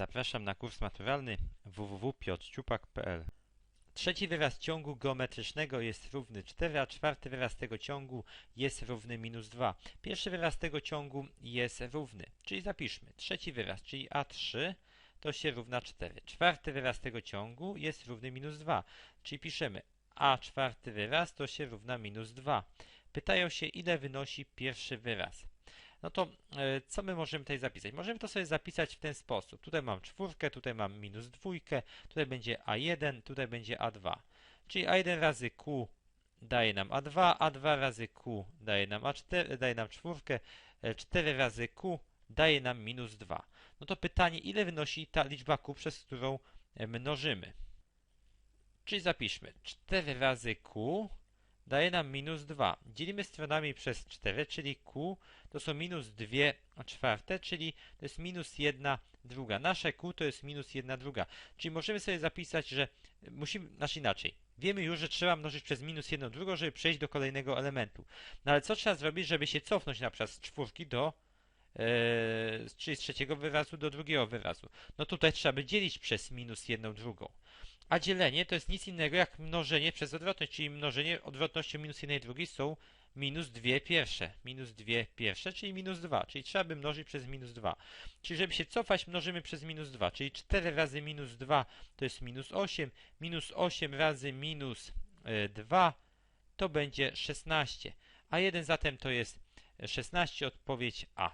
Zapraszam na kurs maturalny www.piotrciupak.pl Trzeci wyraz ciągu geometrycznego jest równy 4, a czwarty wyraz tego ciągu jest równy minus 2. Pierwszy wyraz tego ciągu jest równy, czyli zapiszmy. Trzeci wyraz, czyli A3 to się równa 4. Czwarty wyraz tego ciągu jest równy minus 2, czyli piszemy A czwarty wyraz to się równa minus 2. Pytają się, ile wynosi pierwszy wyraz. No to e, co my możemy tutaj zapisać? Możemy to sobie zapisać w ten sposób. Tutaj mam czwórkę, tutaj mam minus dwójkę, tutaj będzie A1, tutaj będzie A2. Czyli A1 razy Q daje nam A2, A2 razy Q daje nam A4, daje nam czwórkę, e, 4 razy Q daje nam minus 2. No to pytanie, ile wynosi ta liczba Q, przez którą e, mnożymy? Czyli zapiszmy 4 razy Q daje nam minus 2. Dzielimy stronami przez 4, czyli Q to są minus 2 czwarte, czyli to jest minus 1 druga. Nasze Q to jest minus 1 druga. Czyli możemy sobie zapisać, że musimy, znaczy inaczej. Wiemy już, że trzeba mnożyć przez minus 1 drugą, żeby przejść do kolejnego elementu. No ale co trzeba zrobić, żeby się cofnąć na przykład z czwórki do e, czyli z trzeciego wyrazu do drugiego wyrazu. No tutaj trzeba by dzielić przez minus 1 drugą. A dzielenie to jest nic innego jak mnożenie przez odwrotność, czyli mnożenie odwrotnością minus 1 drugiej są minus 2 pierwsze. Minus 2 pierwsze, czyli minus 2, czyli trzeba by mnożyć przez minus 2. Czyli żeby się cofać, mnożymy przez minus 2, czyli 4 razy minus 2 to jest minus 8, minus 8 razy minus 2 to będzie 16, a 1 zatem to jest 16, odpowiedź A.